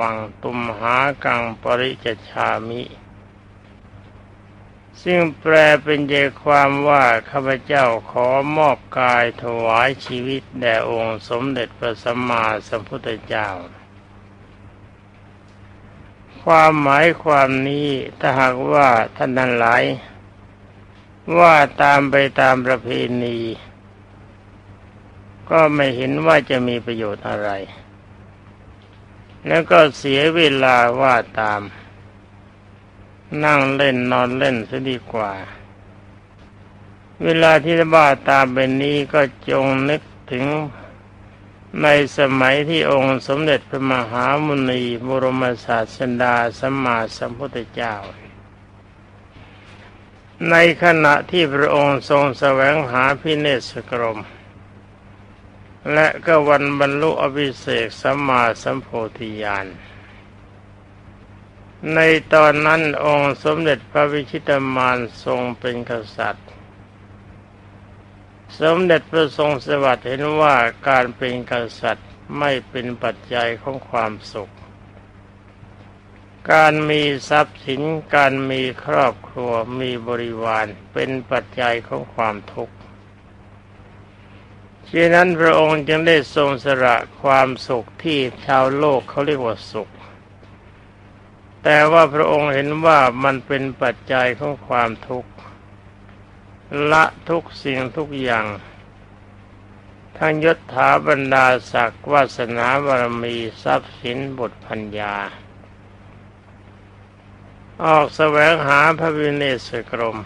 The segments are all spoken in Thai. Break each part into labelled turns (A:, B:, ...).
A: วังตุมหากังปริจชามิ ซึ่งแปลเป็นใจความว่าข้าพเจ้าขอมอบกายถวายชีวิตแด่องค์สมเด็จพระสัมมาสัมพุทธเจ้า ความหมายความนี้ถ้าหากว่าท่านนั้นหลาย ว่าตามไปตามประเพณี ก็ไม่เห็นว่าจะมีประโยชน์อะไร แล้วก็เสียเวลาว่าตาม นั่งเล่นนอนเล่นซะดีกว่า เวลาที่จะว่าตามเป็นนี้ก็จงนึกถึงในสมัยที่องค์สมเด็จพระมหามุนีบรมศาสดาสัมมาสัมพุทธเจ้า ในขณะที่พระองค์ทรงแสวงหาพิเนศกรม และก็วันบรรลุอภิเศกสัมมาสัมโพธิญาณ ในตอนนั้นองค์สมเด็จพระวิชิตมานทรงเป็นกษัตริย์ สมเด็จพระทรงสวัสดิ์เห็นว่าการเป็นกษัตริย์ไม่เป็นปัจจัยของความสุข การมีทรัพย์สิน การมีครอบครัว มีบริวาร เป็นปัจจัยของความทุกข์ ฉะนั้นพระองค์จึงได้ทรงสละความสุขที่ชาวโลกเขาเรียกว่าสุข แต่ว่าพระองค์เห็นว่ามันเป็นปัจจัยของความทุกข์ละทุกสิ่งทุกอย่างทั้งยศถาบรรดาศักดิ์วาสนาบารมีทรัพย์สินบทพัญญา ออกแสวงหาพระวินเนศกรม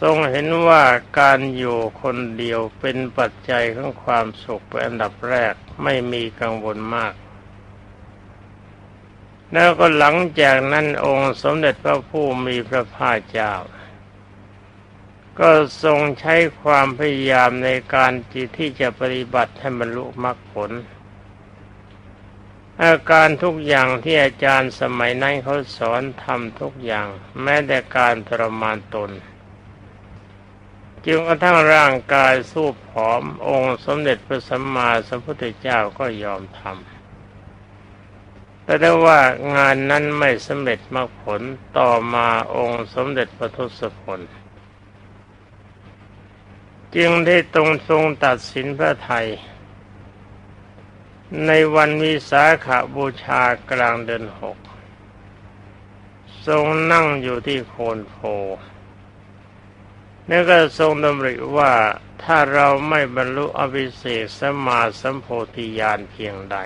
A: ทรงเห็นว่าการอยู่คนเดียวเป็นปัจจัยของความสุขเป็นอันดับแรกไม่มีกังวลมาก แล้วก็หลังจากนั้นองค์สมเด็จพระผู้มีพระภาคเจ้า ก็ทรงใช้ความพยายามในการจิตที่จะปฏิบัติให้บรรลุมรรคผล อาการทุกอย่างที่อาจารย์สมัยนั้นเขาสอนทำทุกอย่าง แม้แต่การทรมานตน จนกระทั่งร่างกายสู้ผอมองค์สมเด็จพระสัมมาสัมพุทธเจ้าก็ยอมทำแต่ได้ว่างานนั้นไม่สำเร็จมรรคผลต่อมาองค์สมเด็จพระทศพลจึงได้ตรงทรงตัดสินพระไทย ในวันวิสาขาบูชากลางเดือนหก ทรงนั่งอยู่ที่โคนโพ แล้วก็ทรงดำริว่าถ้าเราไม่บรรลุอภิเศษสมาสัมโพธิญาณเพียงใด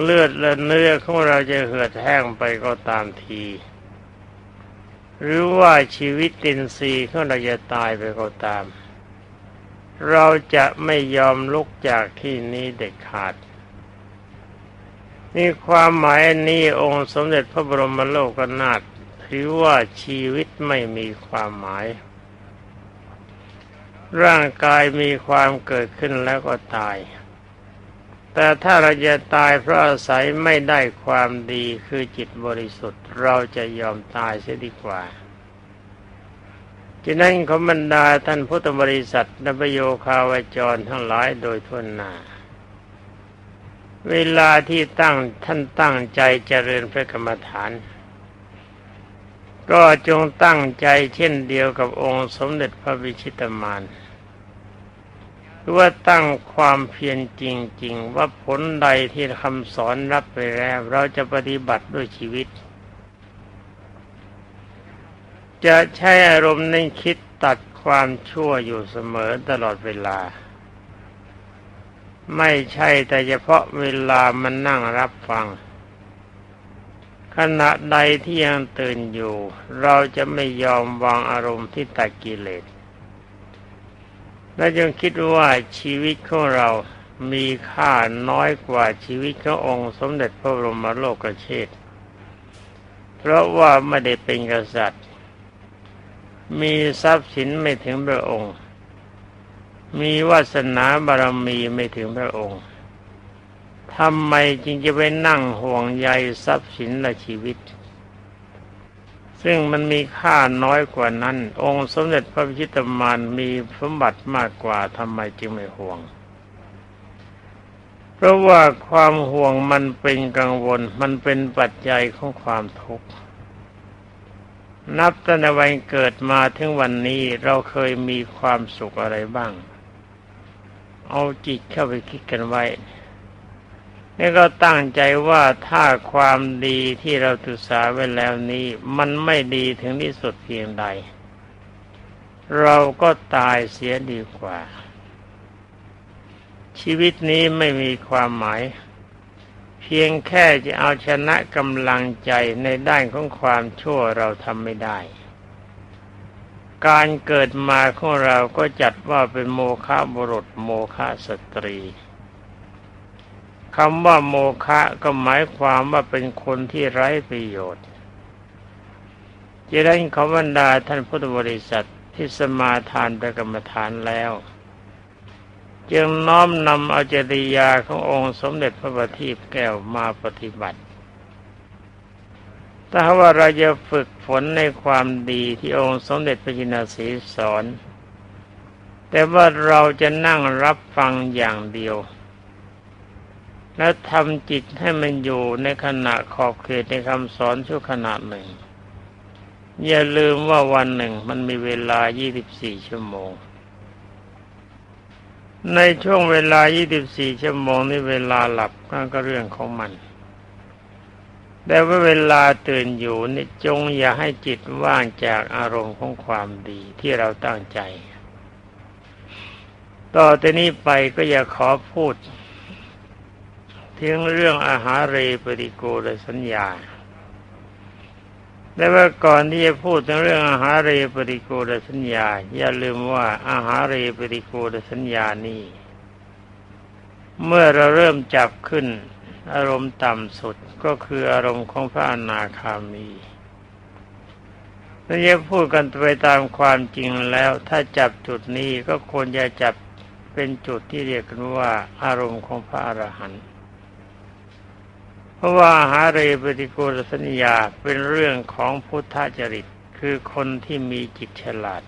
A: เลือดและเนื้อของเราจะเหือดแห้งไปก็ตามที หรือว่าชีวิตตินทรีย์ของเราจะตายไปก็ตาม เราจะไม่ยอมลุกจากที่นี้เด็ดขาดนี่ความหมายนี้องค์สมเด็จพระบรมโลกนาถ ถือว่าชีวิตไม่มีความหมาย ร่างกายมีความเกิดขึ้นแล้วก็ตาย แต่ถ้าเราจะตายเพราะอาศัยไม่ได้ความดีคือจิตบริสุทธิ์ เราจะยอมตายเสียดีกว่าฉะนั้นขบรรดาท่านพุทธบริษัทนบโยคาวจรทั้งหลายโดยทั่วหน้าเวลาที่ตั้งท่านตั้งใจเจริญพระกรรมฐาน ก็จงตั้งใจเช่นเดียวกับองค์สมเด็จพระวิชิตมานคือว่าตั้งความเพียรจริง ๆ ว่าผลใดที่คำสอนรับไปแล้ว เราจะปฏิบัติด้วยชีวิต จะใช้อารมณ์ในคิดตัดความชั่วอยู่เสมอตลอดเวลา ไม่ใช่แต่เฉพาะเวลามันนั่งรับฟัง ขณะใดที่ยังตื่นอยู่ เราจะไม่ยอมวางอารมณ์ที่ตัดกิเลส และยังคิดว่าชีวิตของเรามีค่าน้อยกว่าชีวิตขององค์สมเด็จพระบรมโลกเชษเพราะว่าไม่ได้เป็นกษัตริย์ มีทรัพย์สินไม่ถึงพระองค์ มีวาสนาบารมีไม่ถึงพระองค์ ทำไมจึงจะไปนั่งห่วงใยทรัพย์สินและชีวิต ซึ่งมันมีค่าน้อยกว่านั้น องค์สมเด็จพระพิชิตมารมีสมบัติมากกว่าทำไมจึงไม่ห่วง เพราะว่าความห่วงมันเป็นกังวล มันเป็นปัจจัยของความทุกข์นับตั้งแต่วันเกิดมาถึงวันนี้เราเคยมีความสุขอะไรบ้าง เอาจิตเข้าไปคิดกันไว้ แล้วก็ตั้งใจว่าถ้าความดีที่เราศึกษาไว้แล้วนี้ มันไม่ดีถึงที่สุดเพียงใด เราก็ตายเสียดีกว่า ชีวิตนี้ไม่มีความหมาย เพียงแค่จะเอาชนะกำลังใจในด้านของความชั่วเราทำไม่ได้ การเกิดมาของเราก็จัดว่าเป็นโมฆะบุรุษโมฆะสตรี คำว่าโมฆะก็หมายความว่าเป็นคนที่ไร้ประโยชน์จะได้ขอบรรดาท่านพุทธบริษัทที่สมาทานประกรรมฐานแล้ว จึงน้อมนำเอาจริยาขององค์สมเด็จพระบัณฑิตแก้วมาปฏิบัติ ถ้าว่าเราจะฝึกฝนในความดีที่องค์สมเด็จพระจินสีสอน แต่ว่าเราจะนั่งรับฟังอย่างเดียว และทำจิตให้มันอยู่ในขณะขอบเขตในคำสอนชั่วขณะหนึ่ง อย่าลืมว่าวันหนึ่งมันมีเวลา 24 ชั่วโมง ในช่วงเวลา 24 ชั่วโมงนี่เวลาหลับนั่นก็เรื่องของมันแต่ว่าเวลาตื่นอยู่นี่จงอย่าให้จิตว่างจากอารมณ์ของความดีที่เราตั้งใจ ต่อแต่นี้ไปก็อย่าขอพูด ถึงเรื่องอาหารเรปริโกลสัญญาแต่ว่าก่อนที่จะพูดถึงเรื่องอาหารเรปริโกดสัญญา อย่าลืมว่าอาหารเรปริโกดสัญญานี้เมื่อเราเริ่มจับขึ้น อารมณ์ต่ำสุดก็คืออารมณ์ของพระอนาคามีถ้าจะพูดกันไปตามความจริงแล้ว ถ้าจับจุดนี้ก็ควรจะจับเป็นจุดที่เรียกกันว่า อารมณ์ของพระอรหันต์ เพราะว่าหาเรปฏิโกรสัญญาเป็นเรื่องของพุทธจริตคือคนที่มีจิตฉลาด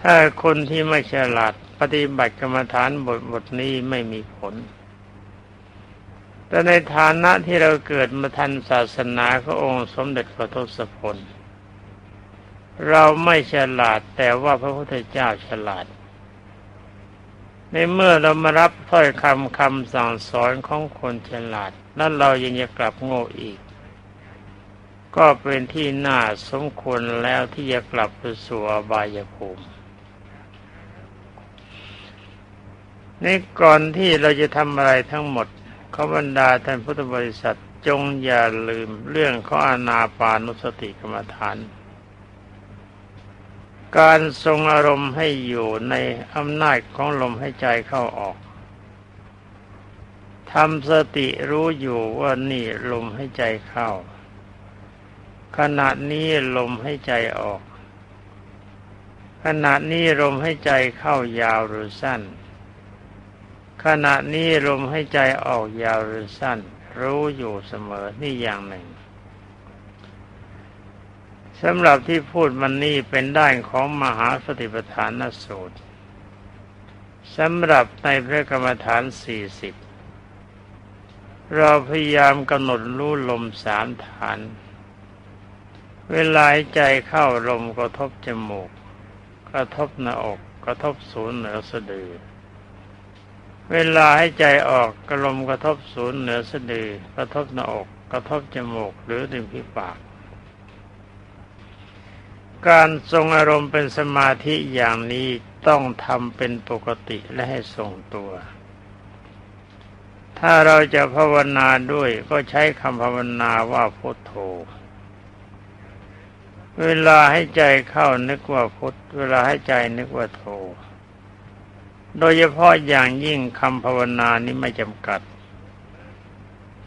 A: ถ้าคนที่ไม่ฉลาด ปฏิบัติกรรมฐานบทบทนี้ไม่มีผล แต่ในฐานะที่เราเกิดมาทันศาสนาขององค์สมเด็จพระทศพลเราไม่ฉลาดแต่ว่าพระพุทธเจ้าฉลาด ในเมื่อเรามารับถ้อยคำคำสั่งสอนของคนฉลาดนั้นเรายังจะกลับโง่อีก ก็เป็นที่น่าสมควรแล้วที่จะกลับไปสู่อบายภูมินี่ก่อนที่เราจะทำอะไรทั้งหมดขบรรดาท่านพุทธบริษัทจงอย่าลืมเรื่องข้ออนาปานุสติกรรมฐาน การทรงอารมณ์ให้อยู่ในอำนาจของลมให้ใจเข้าออกทำสติรู้อยู่ว่านี่ลมให้ใจเข้า ขณะนี้ลมให้ใจออก ขณะนี้ลมให้ใจเข้ายาวหรือสั้น ขณะนี้ลมให้ใจออกยาวหรือสั้น รู้อยู่เสมอนี่อย่างหนึ่ง สำหรับที่พูดมันนี่เป็นด้านของมหาสติปัฏฐานสูตรสำหรับในพระกรรมฐานสี่สิบเราพยายามกำหนดรู้ลมสามฐาน เวลาใจเข้าลมกระทบจมูก กระทบหน้าอกกระทบศูนย์เหนือสะดือ เวลาให้ใจออกกระลมกระทบศูนย์เหนือสะดือ กระทบหน้าอก กระทบจมูกหรือริมฝีปาก การทรงอารมณ์เป็นสมาธิอย่างนี้ต้องทำเป็นปกติและให้ทรงตัว ถ้าเราจะภาวนาด้วยก็ใช้คำภาวนาว่าพุทโธ เวลาให้ใจเข้านึกว่าพุทเวลาให้ใจนึกว่าโธ โดยเฉพาะอย่างยิ่งคำภาวนานี้ไม่จำกัด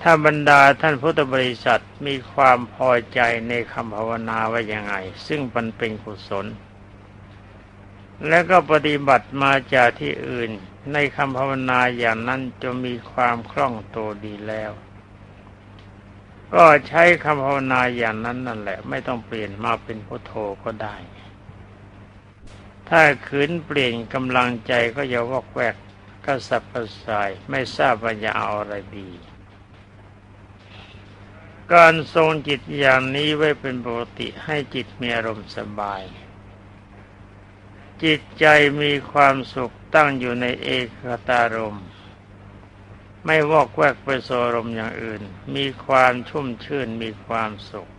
A: ถ้าบรรดาท่านพุทธบริษัทมีความพอใจในคำภาวนาว่ายังไง ซึ่งมันเป็นกุศล และก็ปฏิบัติมาจากที่อื่น ในคำภาวนาอย่างนั้นจะมีความคล่องตัวดีแล้ว ก็ใช้คำภาวนาอย่างนั้นนั่นแหละ ไม่ต้องเปลี่ยนมาเป็นพุทโธก็ได้ ถ้าขืนเปลี่ยนกำลังใจก็อย่าวอกแวกกระสับกระส่ายไม่ทราบว่าจะเอาอะไรดี การทรงจิตอย่างนี้ไว้เป็นปกติให้จิตมีอารมณ์สบาย จิตใจมีความสุขตั้งอยู่ในเอกตารมณ์ไม่วอกแวกไปโสรมอย่างอื่น มีความชุ่มชื่นมีความสุข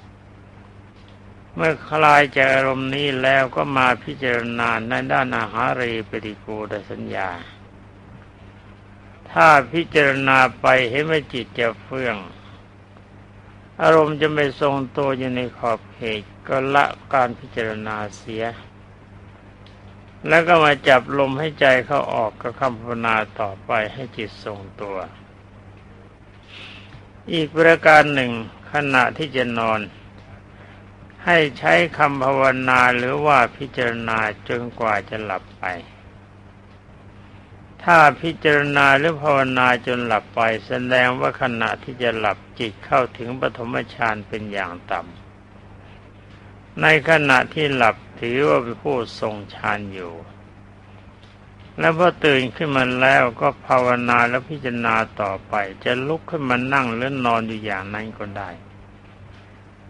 A: เมื่อคลายจากอารมณ์นี้แล้วก็มาพิจารณาในด้านอาหารีปฏิกูลสัญญา ถ้าพิจารณาไปเห็นว่าจิตจะเฟื่อง อารมณ์จะไม่ทรงตัวอยู่ในขอบเขตก็ละการพิจารณาเสีย แล้วก็มาจับลมให้ใจเข้าออกกับคำภาวนาต่อไปให้จิตทรงตัว อีกประการหนึ่งขณะที่จะนอน ให้ใช้คำภาวนาหรือว่าพิจารณาจนกว่าจะหลับไป ถ้าพิจารณาหรือภาวนาจนหลับไป แสดงว่าขณะที่จะหลับจิตเข้าถึงปฐมฌานเป็นอย่างต่ำในขณะที่หลับถือว่าเป็นผู้ทรงฌานอยู่ แล้วพอตื่นขึ้นมาแล้วก็ภาวนาแล้วพิจารณาต่อไป จะลุกขึ้นมานั่งหรือนอนอยู่อย่างนั้นก็ได้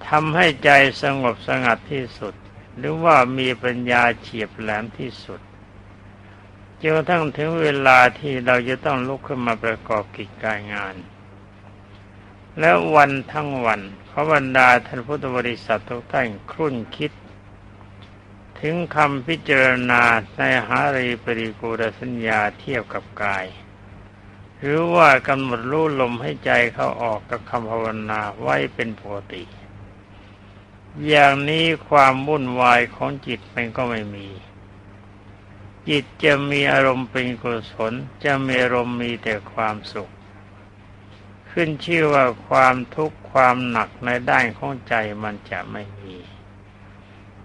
A: ทำให้ใจสงบสงัดที่สุด หรือว่ามีปัญญาเฉียบแหลมที่สุด จนทั่งถึงเวลาที่เราจะต้องลุกขึ้นมาประกอบกิจการงาน แล้ววันทั้งวันขบรรดาท่านพุทธบริษัททุกท่านครุ่นคิด ถึงคำพิจารณาในหารีปริกูรสัญญาเทียบกับกาย หรือว่ากำหนดรู้ลมให้ใจเข้าออกกับคำภาวนาไว้เป็นปกติ อย่างนี้ความวุ่นวายของจิตมันก็ไม่มี จิตจะมีอารมณ์เป็นกุศลจะมีอารมณ์มีแต่ความสุข ขึ้นชื่อว่าความทุกข์ความหนักในด้านของใจมันจะไม่มี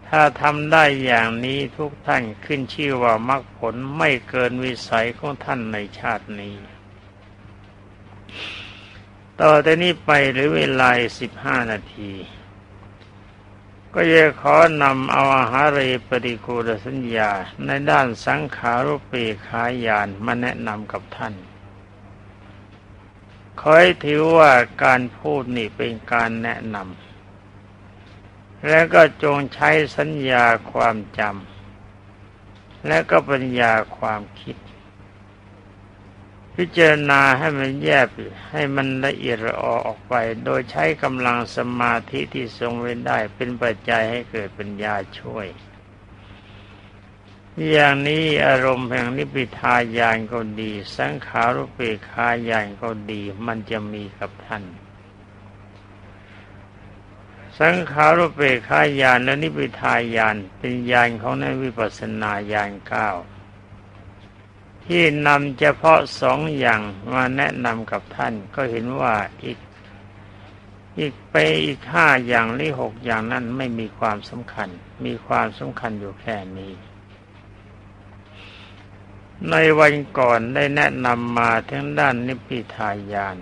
A: ถ้าทำได้อย่างนี้ทุกท่านขึ้นชื่อว่ามรรคผลไม่เกินวิสัยของท่านในชาตินี้ ต่อแต่นี้ไปหรือเวลาสิบห้านาที ก็จะขอนำเอาอาหารีปฏิกูลสัญญา ในด้านสังขารุปปีขายานมาแนะนำกับท่านขอให้ถือว่าการพูดนี่เป็นการแนะนำ และก็จงใช้สัญญาความจำ และก็ปัญญาความคิด พิจารณาให้มันแยบให้มันละเอียดออออกไป โดยใช้กำลังสมาธิที่ทรงไว้ได้เป็นปัจจัยให้เกิดปัญญาช่วย อย่างนี้อารมณ์แห่งนิพพิทายานก็ดี สังขารุปเปกายานก็ดี มันจะมีกับท่าน สังขารุปเปกายานและนิพพิทายานเป็นยานของในวิปัสสนาญาณเก้า ที่นำเฉพาะสองอย่างมาแนะนำกับท่านก็เห็นว่าอีก อีกไปอีกห้าอย่างหรือหกอย่างนั้นไม่มีความสำคัญ มีความสำคัญอยู่แค่นี้ ในวันก่อนได้แนะนำมาทั้งด้านนิพพิทายาน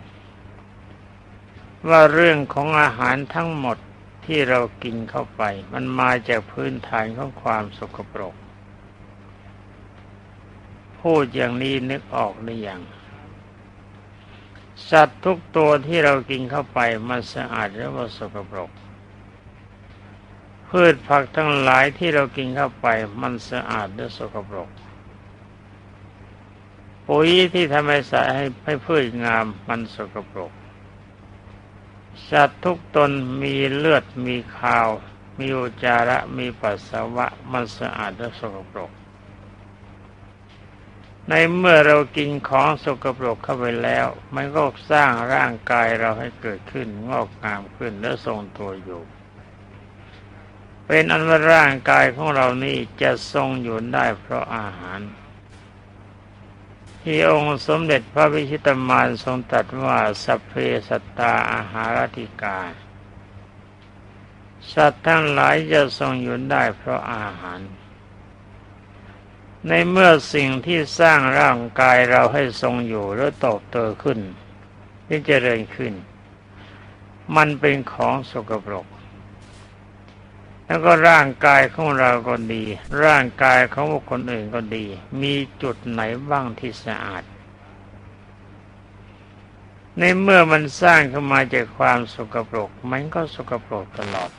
A: ว่าเรื่องของอาหารทั้งหมดที่เรากินเข้าไป มันมาจากพื้นฐานของความสกปรก พูดอย่างนี้นึกออกหรือยัง สัตว์ทุกตัวที่เรากินเข้าไปมันสะอาดหรือว่าสกปรก พืชผักทั้งหลายที่เรากินเข้าไปมันสะอาดหรือสกปรก ปุ๋ยที่ทำให้สะให้ให้พืชงามมันสกปรก สัตว์ทุกตนมีเลือดมีขาว มีอุจจาระมีปัสสาวะมันสะอาดและสกปรก ในเมื่อเรากินของสกปรกเข้าไปแล้ว มันก็สร้างร่างกายเราให้เกิดขึ้นงอกงามขึ้นและทรงตัวอยู่ เป็นอันว่าร่างกายของเรานี่จะทรงอยู่ได้เพราะอาหาร ที่องค์สมเด็จพระวิชิตมานทรงตรัสว่าสัพเพสัตตาอาหารติกาสัตว์ทั้งหลายจะทรงอยู่ได้เพราะอาหาร ในเมื่อสิ่งที่สร้างร่างกายเราให้ทรงอยู่และโตโตขึ้นที่เจริญขึ้น มันเป็นของสกปรก แล้วก็ร่างกายของเราก็ดี ร่างกายของบุคคลอื่นก็ดี มีจุดไหนบ้างที่สะอาด ในเมื่อมันสร้างขึ้นมาจากความสกปรก มันก็สกปรกตลอด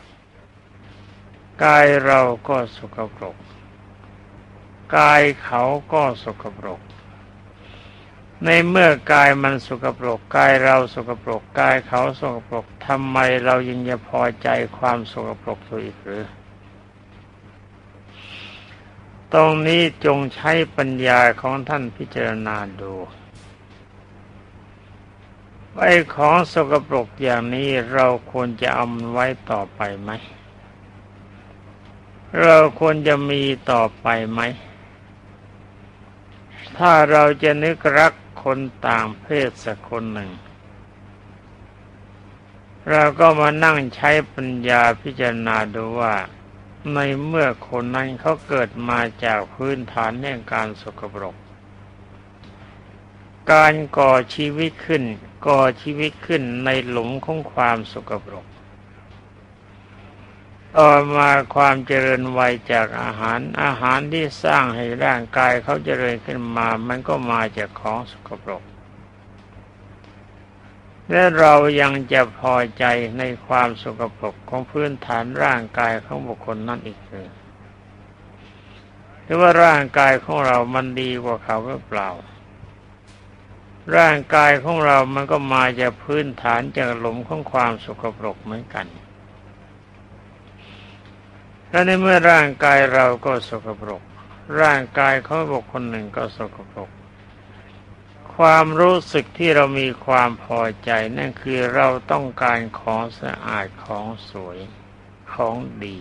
A: กายเราก็สกปรก กายเขาก็สกปรก ในเมื่อกายมันสกปรกกายเราสกปรกกายเขาสกปรกทำไมเรายังจะพอใจความสกปรกตัวอีกหรือ ตรงนี้จงใช้ปัญญาของท่านพิจารณาดูไอ้ของสกปรกอย่างนี้เราควรจะเอามันไว้ต่อไปไหม เราควรจะมีต่อไปไหม ถ้าเราจะนึกรักคนต่างเพศสักคนหนึ่ง เราก็มานั่งใช้ปัญญาพิจารณาดูว่า ในเมื่อคนนั้นเขาเกิดมาจากพื้นฐานแห่งการสกปรก การก่อชีวิตขึ้น ก่อชีวิตขึ้นในหลุมของความสกปรก ต่อมาความเจริญวัยจากอาหาร อาหารที่สร้างให้ร่างกายเขาเจริญขึ้นมา มันก็มาจากของสกปรก และเรายังจะพอใจในความสกปรกของพื้นฐานร่างกายของบุคคลนั่นอีกหรือหรือว่าร่างกายของเรามันดีกว่าเขาหรือเปล่า ร่างกายของเรามันก็มาจากพื้นฐานจากหลุมของความสกปรกเหมือนกัน และในเมื่อร่างกายเราก็สกปรก ร่างกายของบุคคลหนึ่งก็สกปรก ความรู้สึกที่เรามีความพอใจนั่นคือเราต้องการของสะอาดของสวยของดี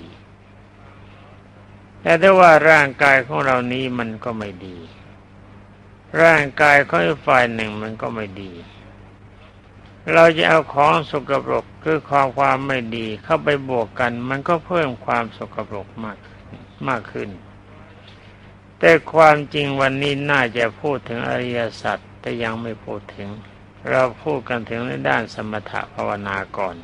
A: แต่ถ้าว่าร่างกายของเรานี้มันก็ไม่ดี ร่างกายของฝ่ายหนึ่งมันก็ไม่ดี เราจะเอาของสกปรกคือความความไม่ดีเข้าไปบวกกัน มันก็เพิ่มความสกปรกมากมากขึ้น แต่ความจริงวันนี้น่าจะพูดถึงอริยสัจแต่ยังไม่พูดถึง เราพูดกันถึงในด้านสมถะภาวนาก่อน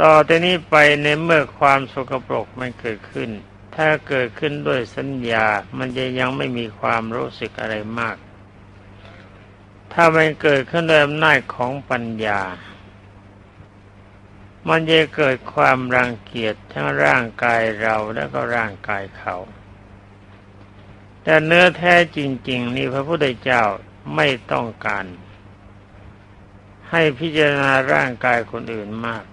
A: ต่อแต่นี้ไปในเมื่อความสกปรกมันเกิดขึ้น ถ้าเกิดขึ้นด้วยสัญญามันจะยังไม่มีความรู้สึกอะไรมาก ถ้ามันเกิดขึ้นด้วยอำนาจของปัญญา มันจะเกิดความรังเกียจทั้งร่างกายเราและก็ร่างกายเขา แต่เนื้อแท้จริง ๆ นี่พระพุทธเจ้าไม่ต้องการ ให้พิจารณาร่างกายคนอื่นมาก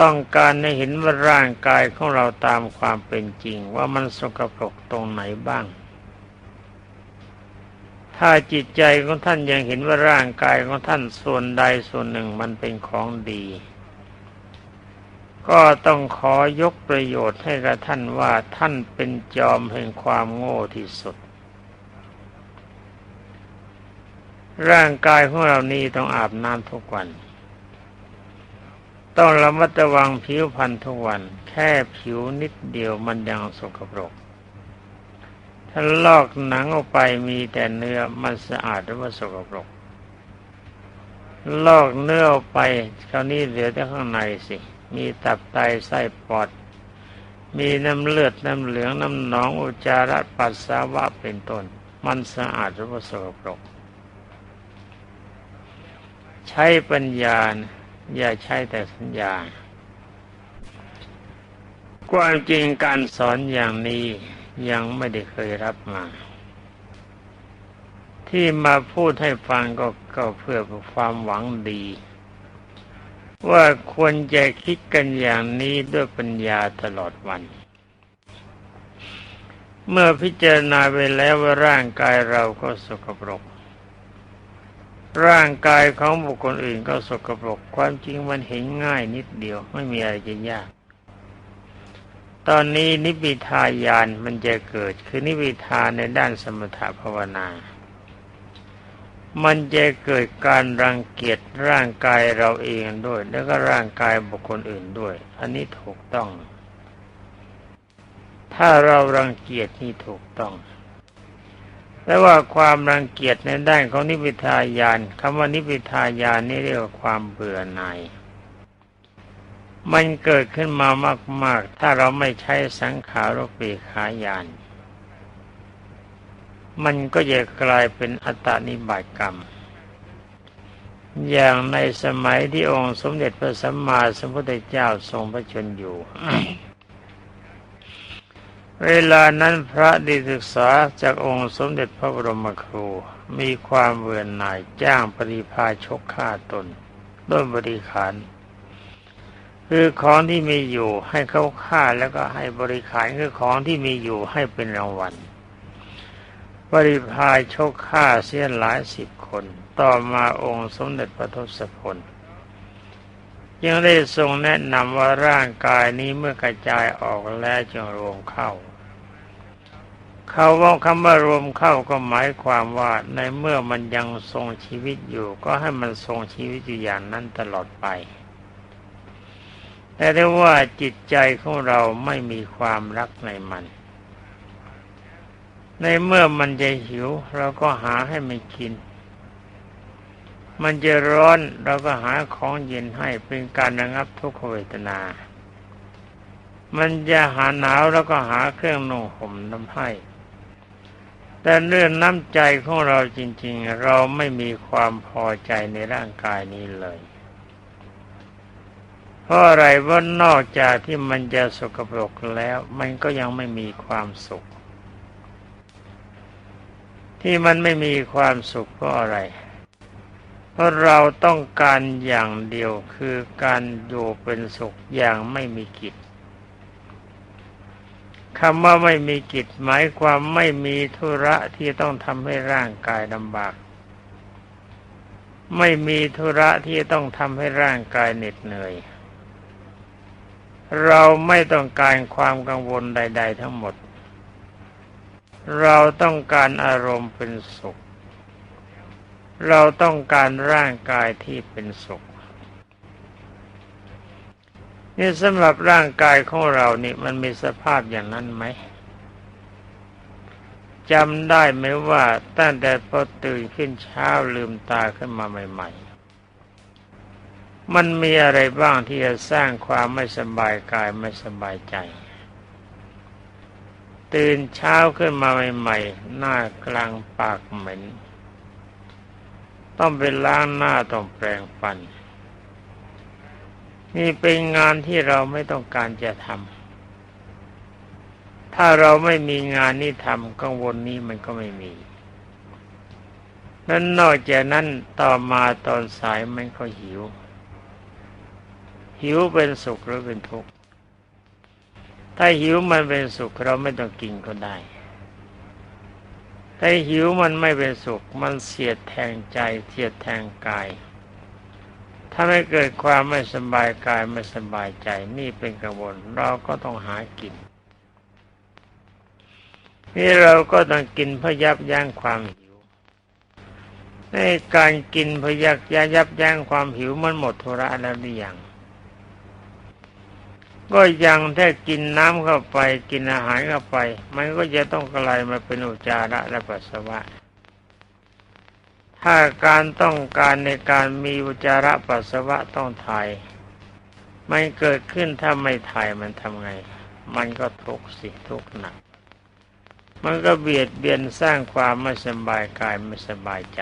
A: ต้องการให้เห็นว่าร่างกายของเราตามความเป็นจริง ว่ามันสกปรกตรงไหนบ้าง ถ้าจิตใจของท่านยังเห็นว่าร่างกายของท่านส่วนใดส่วนหนึ่งมันเป็นของดี ก็ต้องขอยกประโยชน์ให้กับท่านว่าท่านเป็นจอมแห่งความโง่ที่สุด ร่างกายของเรานี้ต้องอาบน้ำทุกวัน ต้องระมัดระวังผิวพรรณทุกวัน แค่ผิวนิดเดียวมันยังสกปรก ถ้าลอกหนังออกไปมีแต่เนื้อมันสะอาดหรือว่าสกปรก ลอกเนื้อออกไปคราวนี้เหลือแต่ข้างในสิ มีตับไตไส้ปอด มีน้ำเลือดน้ำเหลืองน้ำหนองอุจจาระปัสสาวะเป็นต้น มันสะอาดหรือว่าสกปรก ใช้ปัญญา อย่าใช้แต่สัญญาความจริงการสอนอย่างนี้ ยังไม่ได้เคยรับมา ที่มาพูดให้ฟังก็ก็เพื่อความหวังดี ว่าควรจะคิดกันอย่างนี้ด้วยปัญญาตลอดวัน เมื่อพิจารณาไปแล้วว่าร่างกายเราก็สกปรก ร่างกายของบุคคลอื่นก็สกปรก ความจริงมันเห็นง่ายนิดเดียวไม่มีอะไรจะยาก ตอนนี้นิพิทายานมันจะเกิดคือนิพิทานในด้านสมถภาวนา มันจะเกิดการรังเกียจร่างกายเราเองด้วย แล้วก็ร่างกายบุคคลอื่นด้วย อันนี้ถูกต้อง ถ้าเรารังเกียจนี่ถูกต้องและว่าความรังเกียจในด้านของนิพิทายานคำว่านิพิทายานนี่เรียกว่าความเบื่อหน่าย มันเกิดขึ้นมามาก ๆ ถ้าเราไม่ใช้สังขารปีขายาน มันก็จะกลายเป็นอัตานิบาตกรรม อย่างในสมัยที่องค์สมเด็จพระสัมมาสัมพุทธเจ้าทรงพระชนอยู่ เวลานั้นพระด้ศึกษาจากองค์สมเด็จพระบรมครู มีความเบื่อหน่ายจ้างปริพาชกฆ่าตน ด้วยบริขาร คือของที่มีอยู่ให้เขาฆ่าแล้วก็ให้บริขารคือของที่มีอยู่ให้เป็นรางวัลบริพายโชกฆ่าเสียหลายสิบคน ต่อมาองค์สมเด็จพระทศพลยังได้ทรงแนะนำว่าร่างกายนี้เมื่อกระจายออกแล้วจงรวมเข้าเขาว่าคำว่ารวมเข้าก็หมายความว่าในเมื่อมันยังทรงชีวิตอยู่ ก็ให้มันทรงชีวิตอยู่อย่างนั้นตลอดไป แต่ได้ว่าจิตใจของเราไม่มีความรักในมัน ในเมื่อมันจะหิว เราก็หาให้มันกิน มันจะร้อนเราก็หาของเย็นให้เป็นการระงับทุกขเวทนา มันจะหาหนาวแล้วก็หาเครื่องนุ่งห่มน้ำให้ แต่เรื่องน้ำใจของเราจริง ๆ เราไม่มีความพอใจในร่างกายนี้เลย เพราะอะไรว่านอกจากที่มันจะสกปรกแล้ว มันก็ยังไม่มีความสุข ที่มันไม่มีความสุขเพราะอะไร เพราะเราต้องการอย่างเดียวคือการอยู่เป็นสุขอย่างไม่มีกิจคำว่าไม่มีกิจหมายความไม่มีธุระที่ต้องทำให้ร่างกายลำบาก ไม่มีธุระที่ต้องทำให้ร่างกายเหน็ดเหนื่อย เราไม่ต้องการความกังวลใด ๆ ทั้งหมด เราต้องการอารมณ์เป็นสุข เราต้องการร่างกายที่เป็นสุข นี่สำหรับร่างกายของเรานี่มันมีสภาพอย่างนั้นไหมจำได้ไหมว่าตั้งแต่พอตื่นขึ้นเช้าลืมตาขึ้นมาใหม่ ๆ มันมีอะไรบ้างที่จะสร้างความไม่สบายกายไม่สบายใจ ตื่นเช้าขึ้นมาใหม่ๆ หน้ากลางปากเหม็น ต้องไปล้างหน้าต้องแปรงฟัน นี่เป็นงานที่เราไม่ต้องการจะทำ ถ้าเราไม่มีงานนี้ทำกังวลนี้มันก็ไม่มีนั้นนอกจากนั้นต่อมาตอนสายมันก็หิว หิวเป็นสุขหรือเป็นทุกข์ถ้าหิวมันเป็นสุขเราไม่ต้องกินก็ได้ถ้าหิวมันไม่เป็นสุข มันเสียดแทงใจ เสียดแทงกาย ถ้าไม่เกิดความไม่สบายกายไม่สบายใจนี่เป็นกังวลเราก็ต้องหากิน นี่เราก็ต้องกินเพื่อยับยั้งความหิวในการกินเพื่อยับยับยั้งความหิวมันหมดธุระแล้วหรือยัง ก็ยังถ้ากินน้ำเข้าไปกินอาหารเข้าไป มันก็จะต้องกลายมาเป็นอุจจาระและปัสสาวะ ถ้าการต้องการในการมีอุจจาระปัสสาวะต้องถ่ายมันเกิดขึ้นถ้าไม่ถ่ายมันทำไง มันก็ทุกข์สิทุกข์หนัก มันก็เบียดเบียนสร้างความไม่สบายกายไม่สบายใจ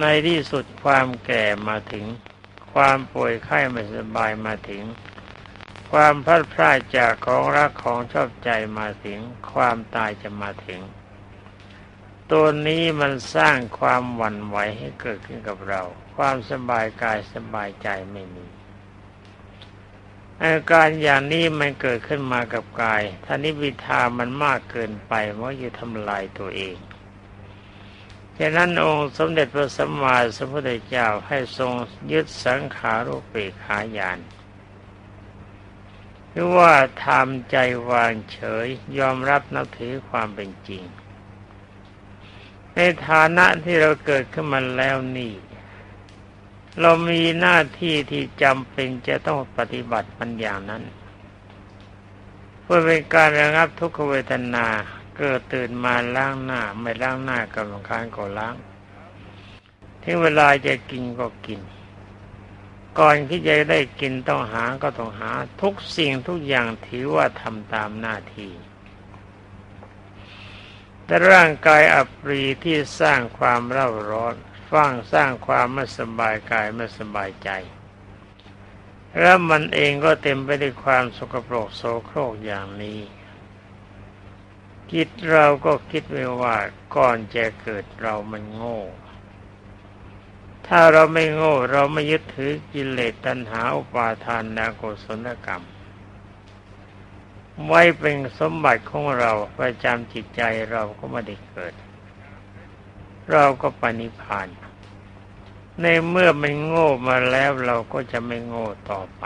A: ในที่สุดความแก่มาถึง ความป่วยไข้ไม่สบายมาถึง ความพลัดพรากจากของรักของชอบใจมาถึง ความตายจะมาถึง ตัวนี้มันสร้างความหวั่นไหวให้เกิดขึ้นกับเรา ความสบายกายสบายใจไม่มีอาการอย่างนี้มันเกิดขึ้นมากับกายท่านิวิทามันมากเกินไปมันจะทำลายตัวเองฉะนั้นองค์สมเด็จพระสัมมาสัมพุทธเจ้าให้ทรงยึดสังขารุปเปกขายาน หรือว่าทำใจวางเฉยยอมรับนับถือความเป็นจริง ในฐานะที่เราเกิดขึ้นมาแล้วนี่ เรามีหน้าที่ที่จำเป็นจะต้องปฏิบัติมันอย่างนั้น เพื่อเป็นการระงับทุกขเวทนาเกิดตื่นมาล้างหน้า ไม่ล้างหน้ากำลังค้างก็ล้างถึงเวลาจะกินก็กิน ก่อนที่จะได้กินต้องหาก็ต้องหา ทุกสิ่งทุกอย่างถือว่าทำตามหน้าที่แต่ร่างกายอัปรีที่สร้างความเร่าร้อนฟังสร้างความไม่สบายกายไม่สบายใจ แล้วมันเองก็เต็มไปด้วยความสกปรกโสโครกอย่างนี้ คิดเราก็คิดไว้ว่าก่อนจะเกิดเรามันโง่ ถ้าเราไม่โง่ เราไม่ยึดถือกิเลสตัณหาอุปาทานนาโกศลกรรม ไว้เป็นสมบัติของเราประจำจิตใจเราก็ไม่ได้เกิด เราก็ปณิพาน ในเมื่อมันโง่มาแล้วเราก็จะไม่โง่ต่อไป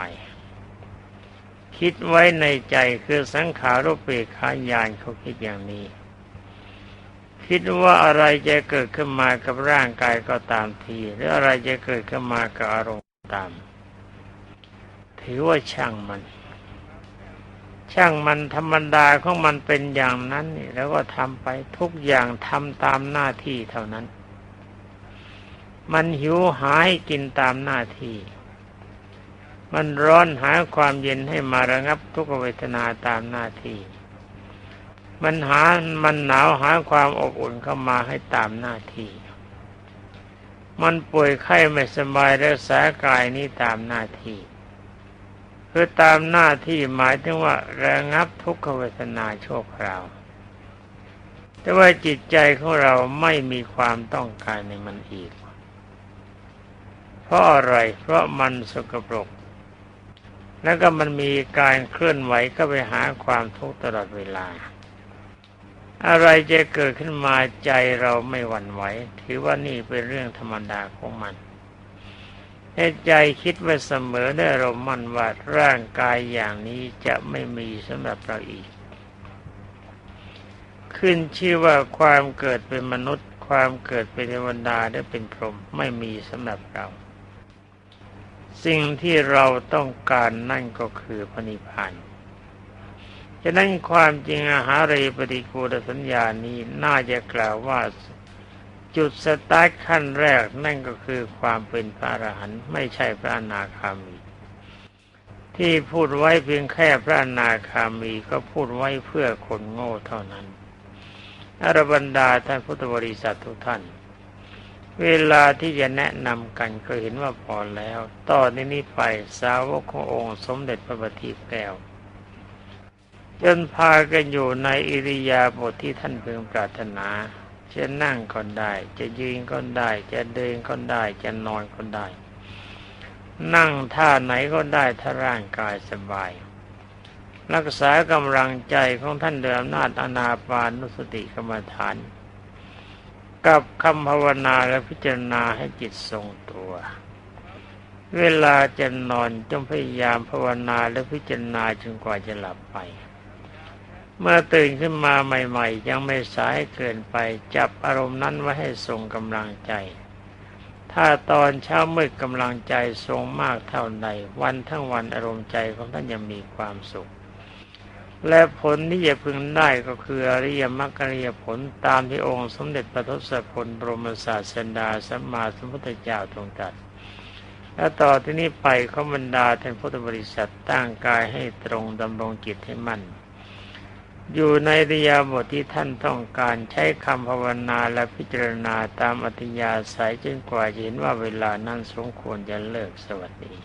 A: คิดไว้ในใจคือสังขารุปเปกขายานเขาคิดอย่างนี้ คิดว่าอะไรจะเกิดขึ้นมากับร่างกายก็ตามที หรืออะไรจะเกิดขึ้นมากับอารมณ์ตาม ถือว่าช่างมัน ช่างมันธรรมดาของมันเป็นอย่างนั้นนี่แล้วก็ทำไปทุกอย่างทำตามหน้าที่เท่านั้น มันหิวหายกินตามหน้าที่ มันร้อนหาความเย็นให้มาระงับทุกเวทนาตามหน้าที่ มันหามันหนาวหาความอบอุ่นเข้ามาให้ตามหน้าที่ มันป่วยไข้ไม่สบายรักษากายนี้ตามหน้าที่คือตามหน้าที่หมายถึงว่าระงับทุกขเวทนาโชั่วคราว แต่ว่าจิตใจของเราไม่มีความต้องการในมันอีก เพราะอะไร เพราะมันสกปรก แล้วก็มันมีการเคลื่อนไหวก็ไปหาความทุกข์ตลอดเวลา อะไรจะเกิดขึ้นมาใจเราไม่หวั่นไหว ถือว่านี่เป็นเรื่องธรรมดาของมันให้ใจคิดไว้เสมอได้เรามั่นว่าร่างกายอย่างนี้จะไม่มีสำหรับเราอีก ขึ้นชื่อว่าความเกิดเป็นมนุษย์ ความเกิดเป็นเทวดาได้เป็นพรหมไม่มีสำหรับเรา สิ่งที่เราต้องการนั่นก็คือพระนิพพาน ฉะนั้นความจริงอาหารเรปฏิกูลสัญญานี้น่าจะกล่าวว่าจุดสตาร์ทขั้นแรกนั่นก็คือความเป็นพระอรหันต์ไม่ใช่พระนาคามี ที่พูดไว้เพียงแค่พระนาคามีก็พูดไว้เพื่อคนโง่เท่านั้นอรบรรดาท่านพุทธบริษัททุกท่าน เวลาที่จะแนะนำกันก็เห็นว่าพอแล้ว ต่อนนี้ไปสาวกขององค์สมเด็จพระบัณฑิตแก้ว จนพากันอยู่ในอิริยาบถทที่ท่านพึงปรารถนาจะนั่งก็ได้ จะยืนก็ได้ จะเดินก็ได้ จะนอนก็ได้ นั่งท่าไหนก็ได้ถ้าร่างกายสบาย รักษากำลังใจของท่านเดิมนาจอนาปานุสติกรรมฐาน กับคำภาวนาและพิจารณาให้จิตทรงตัว เวลาจะนอนจงพยายามภาวนาและพิจารณาจนกว่าจะหลับไป เมื่อตื่นขึ้นมาใหม่ ๆ ยังไม่สายเกินไป จับอารมณ์นั้นไว้ให้ทรงกำลังใจ ถ้าตอนเช้ามืดกำลังใจทรงมากเท่าใดวันทั้งวันอารมณ์ใจของท่านยังมีความสุข และผลที่จะพึงได้ก็คืออริยมรรคอริยผลตามที่องค์สมเด็จพระทศพลบรมศาสดาสัมมาสัมพุทธเจ้าทรงตรัสและต่อที่นี้ไปขบรรดาท่านพุทธบริษัทตั้งกายให้ตรงดำรงจิตให้มั่น อยู่ในริยาบทที่ท่านต้องการใช้คำภาวนาและพิจารณาตามอัธยาศัยจนกว่าเห็นว่าเวลานั้นสมควรจะเลิกสวัสดี